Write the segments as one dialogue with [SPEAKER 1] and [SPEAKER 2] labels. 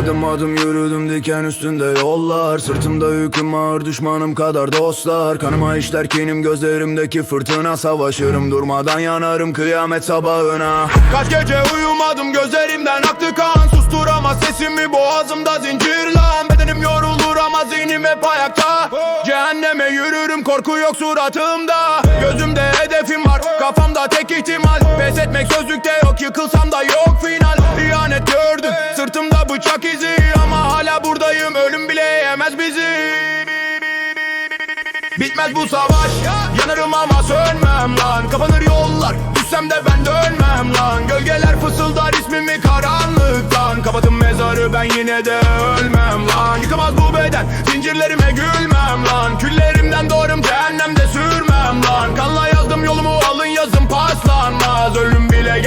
[SPEAKER 1] Adım adım yürüdüm diken üstünde yollar. Sırtımda yüküm ağır düşmanım kadar dostlar. Kanıma işler kinim gözlerimdeki fırtına. Savaşırım durmadan yanarım kıyamet sabahına. Kaç gece uyumadım gözlerimden aktı kan. Susturamaz sesimi boğazımda zincir lan. Bedenim yorulur ama zihnim hep ayakta. Cehenneme yürürüm korku yok suratımda. Gözümde hedefim var kafamda tek ihtimal. Pes etmek sözlükte yok yıkılsam da yok final. İhanet gördüm sırtımda bıçak izi Ama hala buradayım. Ölüm bile yemez bizi. Bitmez bu savaş Yanarım ama sönmem lan. Kapanır yollar Düşsem de ben dönmem lan. Gölgeler fısıldar ismimi karanlıktan. Kapatın mezarı ben yine de ölmem lan. Yıkamaz bu beden Zincirlerime gülmem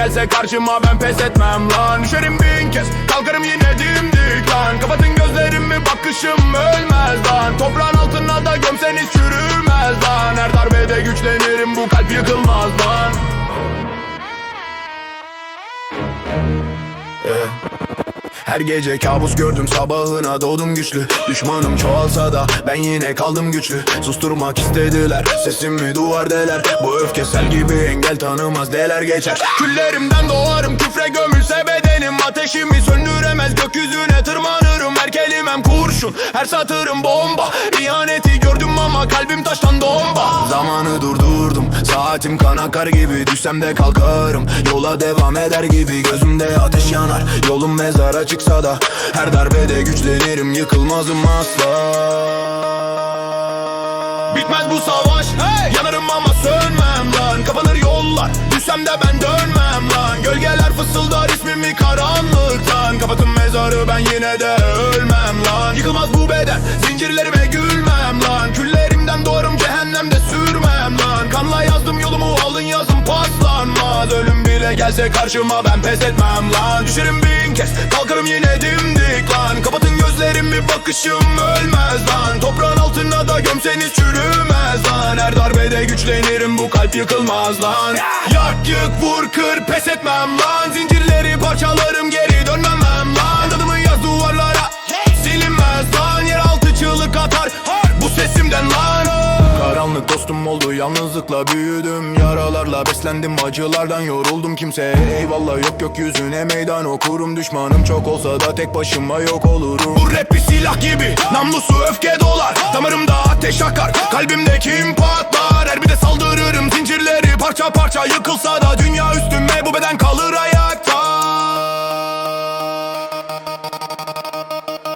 [SPEAKER 1] gelse karşıma ben pes etmem lan. Düşerim bin kez kalkarım yine dimdik lan. Kapatın gözlerimi bakışım ölmez lan. Toprağın altına da gömseniz çürümez lan. Her darbede güçlenirim bu kalp yıkılmaz lan her gece kabus gördüm sabahına doğdum güçlü. Düşmanım çoğalsa da ben yine kaldım güçlü. Susturmak istediler sesimi duvar deler. Bu öfke sel gibi engel tanımaz deler geçer. Küllerimden doğarım küfre gömülse bedenim. Ateşimi söndüremez gökyüzüne tırmanırım. Her kelimem kurşun her satırım bomba. İhaneti gördüm ama kalbim taştan domba. Zamanı durdurdum saatim kan akar gibi. Düşsem de kalkarım yola devam eder gibi. Gözümde ateş yanar yolum mezara çıksa da Her darbede güçlenirim. Yıkılmazım asla. Bitmez bu savaş. Yanarım ama sönmem lan. Kapanır yollar. Düşsem de ben dönmem lan. Gölgeler fısıldar ismimi karanlıktan. Kapatın mezarı ben yine de ölmem lan. Yıkılmaz bu beden. Zincirlerime gülmem lan. Küllerimden doğarım Gelse karşıma ben pes etmem lan. Düşerim bin kez kalkarım yine dimdik lan. Kapatın gözlerimi bakışım ölmez lan. Toprağın altına da gömseniz çürümez lan. Her darbede güçlenirim bu kalp yıkılmaz lan. Yak yık vur kır pes etmem lan. Zincirleri parçalarım geri Dostum oldu yalnızlıkla büyüdüm. Yaralarla beslendim acılardan yoruldum kimse Eyvallah yok yok yüzüne meydan okurum. Düşmanım çok olsa da tek başıma yok olurum. Bu rap bir silah gibi namlusu öfke dolar. Damarımda ateş akar kalbimde kim patlar? Her bir de saldırırım zincirleri parça parça Yıkılsa da dünya üstüme bu beden kalır ayakta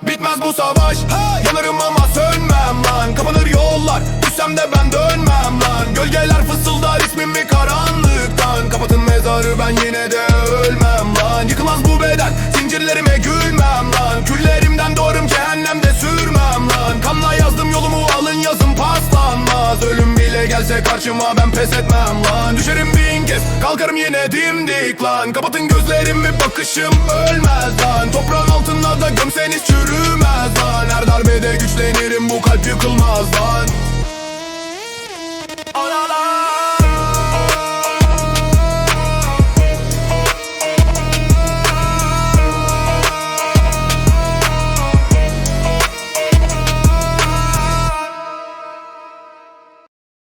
[SPEAKER 1] Bitmez bu savaş Yanarım ama sönmem lan Kapanır yollar Düşsem de ben dönmem lan. Gölgeler fısıldar ismimi karanlıktan. Kapatın mezarı ben yine de ölmem lan. Yıkılmaz bu beden Zincirlerime gülmem lan. Küllerimden doğrum cehennemde sürmem lan. Kanla yazdım yolumu alın yazım paslanmaz. Ölüm bile gelse karşıma ben pes etmem lan. Düşerim bin kez kalkarım yine dimdik lan. Kapatın gözlerimi bakışım ölmez lan